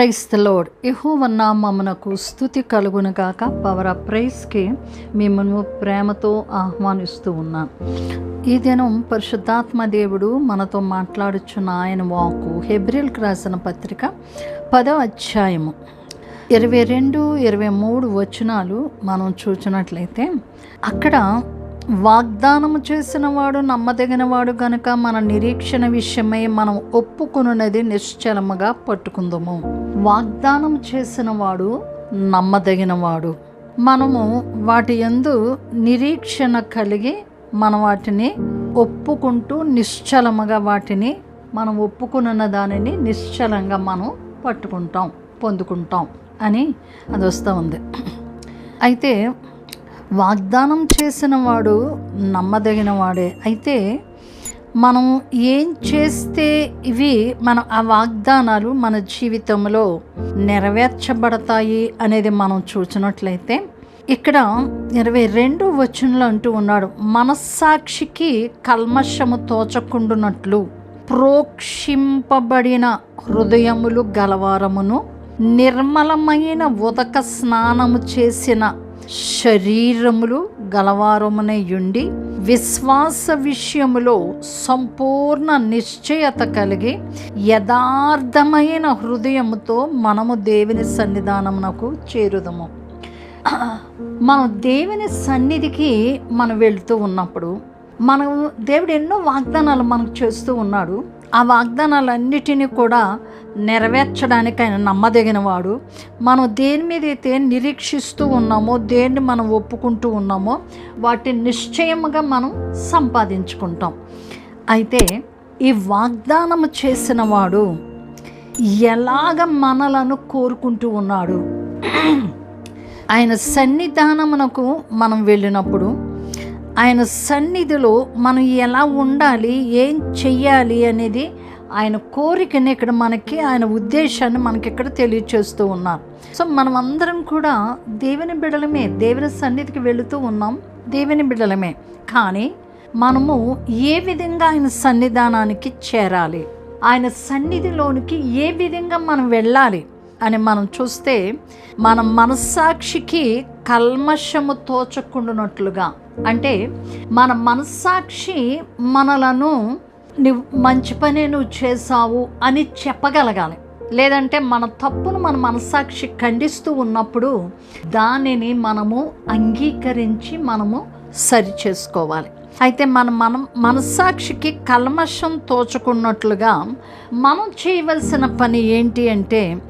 Price the load యహోవ నామమునకు స్థుతి కలుగునుగాక పవర్ ఆఫ్ ప్రైస్కి మిమ్మల్ని ప్రేమతో ఆహ్వానిస్తూ ఉన్నాను ఈ దినం పరిశుద్ధాత్మ దేవుడు మనతో మాట్లాడుచున్న ఆయన వాకు హెబ్రిల్కి రాసిన పత్రిక పదో అధ్యాయము. ఇరవై రెండు ఇరవై మూడు వచనాలు మనం చూచినట్లయితే అక్కడ వాగ్దానము చేసినవాడు నమ్మదగినవాడు కనుక మన నిరీక్షణ విషయమై మనం ఒప్పుకున్నది నిశ్చలముగా పట్టుకుందాము. వాగ్దానం చేసినవాడు నమ్మదగినవాడు. మనము వాటి యందు నిరీక్షణ కలిగి మనం వాటిని ఒప్పుకుంటూ నిశ్చలముగా వాటిని మనం ఒప్పుకున్న దానిని నిశ్చలంగా మనం పట్టుకుంటాం పొందుకుంటాం అని అది వస్తూ ఉంది. అయితే వాగ్దానం చేసిన వాడు నమ్మదగిన వాడే అయితే మనం ఏం చేస్తే ఇవి మన ఆ వాగ్దానాలు మన జీవితంలో నెరవేర్చబడతాయి అనేది మనం చూసినట్లయితే ఇక్కడ ఇరవై రెండు వచనంలో అంటూ ఉన్నాడు మనస్సాక్షికి కల్మషము తోచకుండునట్లు ప్రోక్షింపబడిన హృదయములు గలవారమును నిర్మలమైన ఉదక స్నానము చేసిన శరీరములు గలవారమునయుండి విశ్వాస విషయములో సంపూర్ణ నిశ్చయత కలిగి యథార్థమైన హృదయముతో మనము దేవుని సన్నిధానమునకు చేరుదము. మనం దేవుని సన్నిధికి మనం వెళుతూ ఉన్నప్పుడు మనం దేవుడు ఎన్నో వాగ్దానాలు మనకు చేస్తూ ఉన్నాడు. ఆ వాగ్దానాలన్నిటినీ కూడా నెరవేర్చడానికి ఆయన నమ్మదగిన వాడు మనం దేని మీద అయితే నిరీక్షిస్తూ ఉన్నామో దేన్ని మనం ఒప్పుకుంటూ ఉన్నామో వాటిని నిశ్చయముగా మనం సంపాదించుకుంటాం. అయితే ఈ వాగ్దానము చేసిన వాడు ఎలాగ మనలను కోరుకుంటూ ఉన్నాడు? ఆయన సన్నిధానమునకు మనం వెళ్ళినప్పుడు ఆయన సన్నిధిలో మనం ఎలా ఉండాలి ఏం చెయ్యాలి అనేది ఆయన కోరికని ఇక్కడ మనకి ఆయన ఉద్దేశాన్ని మనకి ఇక్కడ తెలియచేస్తూ ఉన్నారు. సో మనం అందరం కూడా దేవుని బిడలమే దేవుని సన్నిధికి వెళుతూ ఉన్నాం దేవుని బిడలమే. కానీ మనము ఏ విధంగా ఆయన సన్నిధానానికి చేరాలి ఆయన సన్నిధిలోనికి ఏ విధంగా మనం వెళ్ళాలి అని మనం చూస్తే మన మనస్సాక్షికి కల్మషము తోచకుండానట్లుగా అంటే మన మనస్సాక్షి మనలను నువ్వు మంచి పనే నువ్వు చేసావు అని చెప్పగలగాలి. లేదంటే మన తప్పును మన మనస్సాక్షి ఖండిస్తూ ఉన్నప్పుడు దానిని మనము అంగీకరించి మనము సరి చేసుకోవాలి. అయితే మన మనం మనస్సాక్షికి కల్మషం తోచుకున్నట్లుగా మనం చేయవలసిన పని ఏంటి అంటే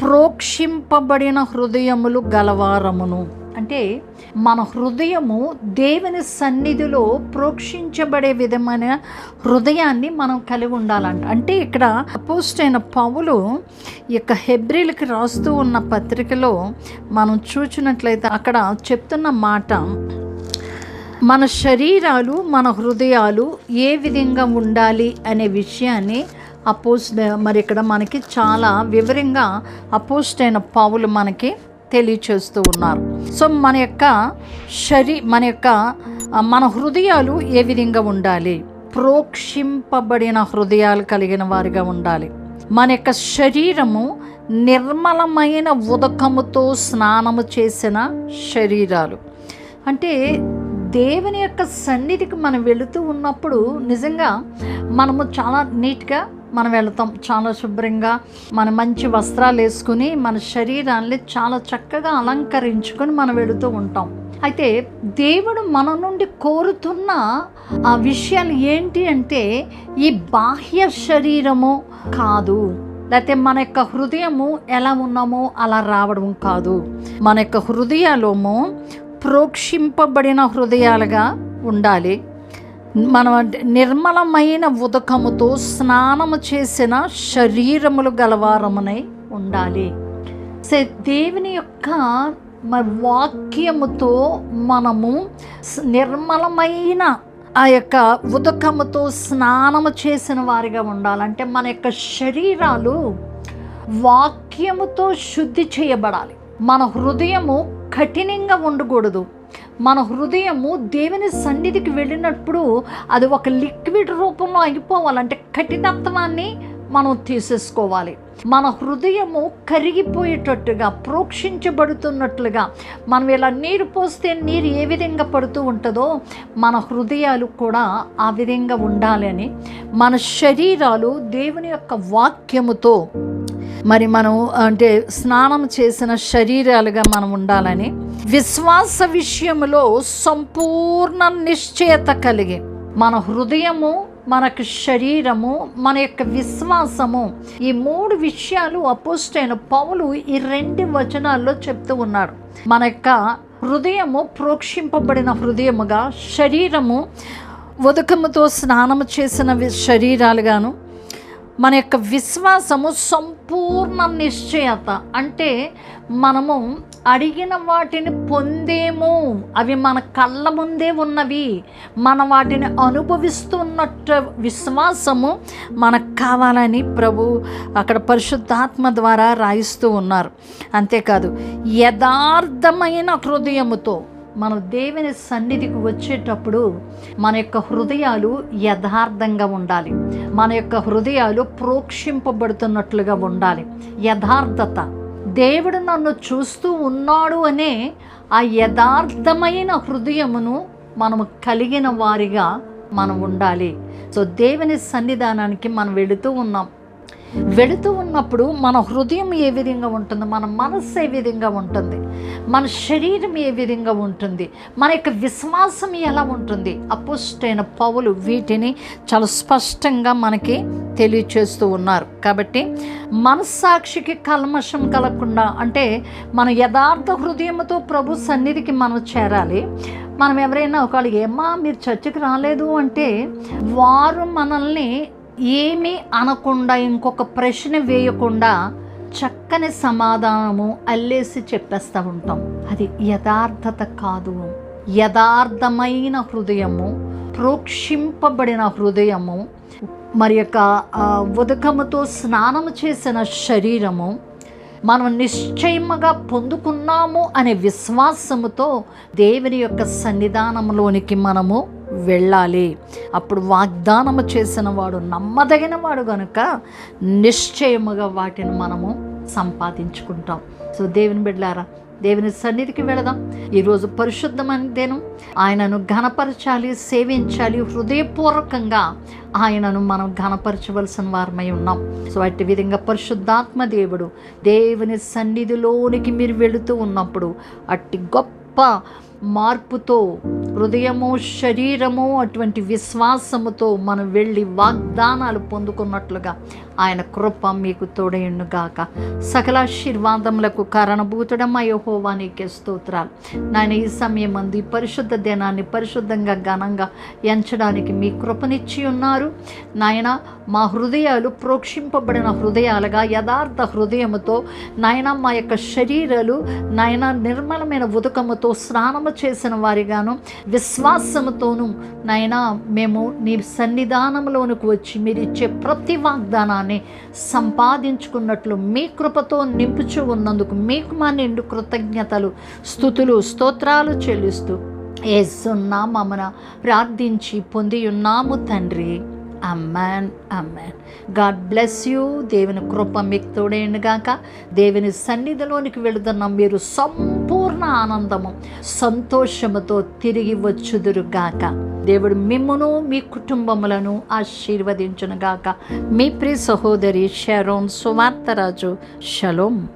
ప్రోక్షింపబడిన హృదయములు గలవారమును. అంటే మన హృదయము దేవుని సన్నిధిలో ప్రోక్షించబడే విధమైన హృదయాన్ని మనం కలిగి ఉండాలంట. అంటే ఇక్కడ పోస్ట్ అయిన పౌలు యొక్క హెబ్రిల్కి రాస్తూ ఉన్న పత్రికలో మనం చూచినట్లయితే అక్కడ చెప్తున్న మాట మన శరీరాలు మన హృదయాలు ఏ విధంగా ఉండాలి అనే విషయాన్ని అపోస్ట్ మరి ఇక్కడ మనకి చాలా వివరంగా అపోస్ట్ అయిన పావులు మనకి తెలియచేస్తూ ఉన్నారు. సో మన యొక్క శరీ మన యొక్క మన హృదయాలు ఏ విధంగా ఉండాలి? ప్రోక్షింపబడిన హృదయాలు కలిగిన వారిగా ఉండాలి. మన యొక్క శరీరము నిర్మలమైన ఉదకముతో స్నానము చేసిన శరీరాలు. అంటే దేవుని యొక్క సన్నిధికి మనం వెళుతూ ఉన్నప్పుడు నిజంగా మనము చాలా నీట్గా మనం వెళతాం. చాలా శుభ్రంగా మన మంచి వస్త్రాలు వేసుకుని మన శరీరాన్ని చాలా చక్కగా అలంకరించుకొని మనం వెళుతూ ఉంటాం. అయితే దేవుడు మన నుండి కోరుతున్న ఆ విషయాలు ఏంటి అంటే ఈ బాహ్య శరీరము కాదు. లేకపోతే మన యొక్క హృదయము ఎలా ఉన్నామో అలా రావడం కాదు. మన యొక్క హృదయాలోమో ప్రోక్షింపబడిన హృదయాలుగా ఉండాలి. మనం నిర్మలమైన ఉదకముతో స్నానము చేసిన శరీరములు గలవారమునై ఉండాలి. సే దేవుని యొక్క వాక్యముతో మనము నిర్మలమైన ఆ యొక్క ఉదకముతో స్నానము చేసిన వారిగా ఉండాలంటే మన యొక్క శరీరాలు వాక్యముతో శుద్ధి చేయబడాలి. మన హృదయము కఠినంగా ఉండకూడదు. మన హృదయము దేవుని సన్నిధికి వెళ్ళినప్పుడు అది ఒక లిక్విడ్ రూపంలో అయిపోవాలంటే కఠినత్వాన్ని మనం తీసేసుకోవాలి. మన హృదయము కరిగిపోయేటట్టుగా ప్రోక్షించబడుతున్నట్లుగా మనం ఇలా నీరు పోస్తే నీరు ఏ విధంగా పడుతూ ఉంటుందో మన హృదయాలు కూడా ఆ విధంగా ఉండాలని మన శరీరాలు దేవుని యొక్క వాక్యముతో మరి మనం అంటే స్నానం చేసిన శరీరాలుగా మనం ఉండాలని విశ్వాస విషయంలో సంపూర్ణ నిశ్చయత కలిగి మన హృదయము మనకు శరీరము మన యొక్క విశ్వాసము ఈ మూడు విషయాలు అపోస్టైన పౌలు ఈ రెండు వచనాల్లో చెప్తూ ఉన్నాడు. మన యొక్క హృదయము ప్రోక్షింపబడిన హృదయముగా శరీరము ఉదకముతో స్నానము చేసిన శరీరాలుగాను మన యొక్క విశ్వాసము సంపూర్ణ నిశ్చయత. అంటే మనము అడిగిన వాటిని పొందేము. అవి మన కళ్ళ ముందే ఉన్నవి. మన వాటిని అనుభవిస్తున్నట్టు విశ్వాసము మనకు కావాలని ప్రభు అక్కడ పరిశుద్ధాత్మ ద్వారా రాయిస్తూ ఉన్నారు. అంతేకాదు యథార్థమైన హృదయముతో మనం దేవుని సన్నిధికి వచ్చేటప్పుడు మన యొక్క హృదయాలు యథార్థంగా ఉండాలి. మన యొక్క హృదయాలు ప్రోక్షింపబడుతున్నట్లుగా ఉండాలి. యథార్థత. దేవుడు నన్ను చూస్తూ ఉన్నాడు అనే ఆ యథార్థమైన హృదయమును మనము కలిగిన వారిగా మనం ఉండాలి. సో దేవుని సన్నిధానానికి మనం వెళుతూ ఉన్నాం. వెళుతూ ఉన్నప్పుడు మన హృదయం ఏ విధంగా ఉంటుంది? మన మనస్సు ఏ విధంగా ఉంటుంది? మన శరీరం ఏ విధంగా ఉంటుంది? మన యొక్క విశ్వాసం ఎలా ఉంటుంది? అపుష్టైన పౌలు వీటిని చాలా స్పష్టంగా మనకి తెలియచేస్తూ ఉన్నారు. కాబట్టి మనస్సాక్షికి కల్మషం కలగకుండా అంటే మన యథార్థ హృదయంతో ప్రభు సన్నిధికి మనం చేరాలి. మనం ఎవరైనా ఒకళ్ళు ఏమా మీరు చర్చకి రాలేదు? అంటే వారు మనల్ని ఏమీ అనకుండా ఇంకొక ప్రశ్న వేయకుండా చక్కని సమాధానము అల్లేసి చెప్పేస్తూ ఉంటాం. అది యథార్థత కాదు. యథార్థమైన హృదయము ప్రోక్షింపబడిన హృదయము మరి యొక్క ఉదకముతో స్నానము చేసిన శరీరము మనం నిశ్చయముగా పొందుకున్నాము అనే విశ్వాసముతో దేవుని యొక్క సన్నిధానంలోనికి మనము వెళ్ళాలి. అప్పుడు వాగ్దానము చేసిన వాడు నమ్మదగిన వాడు కనుక నిశ్చయముగా వాటిని మనము సంపాదించుకుంటాం. సో దేవుని బిడ్డారా దేవుని సన్నిధికి వెళదాం. ఈరోజు పరిశుద్ధమైన దేనం ఆయనను ఘనపరచాలి సేవించాలి హృదయపూర్వకంగా ఆయనను మనం ఘనపరచవలసిన వారమై ఉన్నాం. సో అట్టి విధంగా పరిశుద్ధాత్మ దేవుడు దేవుని సన్నిధిలోనికి మీరు వెళుతూ ఉన్నప్పుడు అట్టి గొప్ప మార్పుతో హృదయము శరీరము అటువంటి విశ్వాసముతో మనం వెళ్ళి వాగ్దానాలు పొందుకున్నట్లుగా ఆయన కృప మీకు తోడయుండుగాక. సకలాశీర్వాదములకు కారణభూతుడమ్మ యహోవా నీకే స్తోత్రాలు. నాయన ఈ సమయం అందు పరిశుద్ధ దినాన్ని పరిశుద్ధంగా ఘనంగా ఎంచడానికి మీ కృపనిచ్చి ఉన్నారు. నాయన మా హృదయాలు ప్రోక్షింపబడిన హృదయాలుగా యథార్థ హృదయముతో నాయన మా యొక్క శరీరాలు నాయన నిర్మలమైన ఉదకముతో చేసిన వారిగాను విశ్వాసముతోనూ నాయనా మేము నీ సన్నిధానంలోనికి వచ్చి మీరు ఇచ్చే ప్రతి వాగ్దానాన్ని సంపాదించుకున్నట్లు మీ కృపతో నింపుచు ఉన్నందుకు మీకు మా నిండు కృతజ్ఞతలు స్థుతులు స్తోత్రాలు చెల్లిస్తూ ఏసున్నా మమ్మన ప్రార్థించి పొంది ఉన్నాము తండ్రి. Amen amen God bless you దేవుని కృప మీకు తోడేయండుగాక దేవుని సన్నిధిలోనికి వెళుతున్న మీరు సంపూర్ణ ఆనందము సంతోషముతో తిరిగి వచ్చుదురుగాక దేవుడు మిమ్మును మీ కుటుంబములను ఆశీర్వదించునుగాక మీ ప్రియ సహోదరి షరోన్ సువార్తరాజు. షలోం.